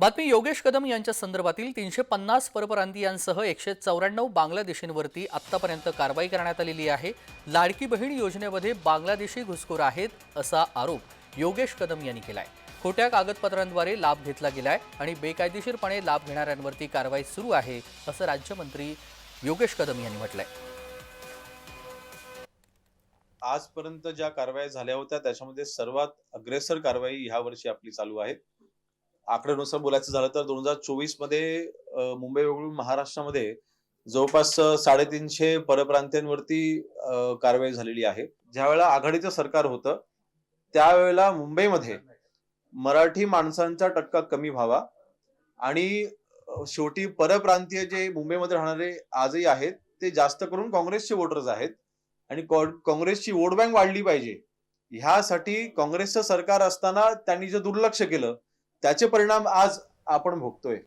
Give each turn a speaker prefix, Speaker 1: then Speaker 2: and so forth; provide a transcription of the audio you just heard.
Speaker 1: बातमी योगेश कदम यांच्या संदर्भातील तीनशे पन्नास परप्रांतीयांसह एकशे चौऱ्याण्णव बांगलादेशींवरती आत्तापर्यंत कारवाई करण्यात आलेली आहे. लाडकी बहीण योजनेमध्ये बांगलादेशी घुसखोर आहेत असा आरोप योगेश कदम यांनी केलाय. खोट्या कागदपत्रांद्वारे लाभ घेतला गेलाय आणि बेकायदेशीरपणे लाभ घेणाऱ्यांवरती कारवाई सुरू आहे असं राज्यमंत्री योगेश कदम यांनी म्हटलंय.
Speaker 2: आजपर्यंत ज्या कारवाया झाल्या होत्या त्याच्यामध्ये सर्वात अग्रेसर कारवाई ह्या वर्षी आपली चालू आहे. आकड्यानुसार बोलायचं झालं तर दोन हजार चोवीसमध्ये मुंबई वगळून महाराष्ट्रामध्ये जवळपास साडेतीनशे परप्रांतीयांवरती कारवाई झालेली आहे. ज्यावेळेला आघाडीचं सरकार होतं त्यावेळेला मुंबईमध्ये मराठी माणसांचा टक्का कमी व्हावा आणि शेवटी परप्रांतीय जे मुंबईमध्ये राहणारे आजही आहेत ते जास्त करून काँग्रेसचे वोटर्स आहेत आणि काँग्रेसची वोट बँक वाढली पाहिजे. ह्यासाठी काँग्रेसचं सरकार असताना त्यांनी जे दुर्लक्ष केलं त्याचे परिणाम आज आपण भोगतोय.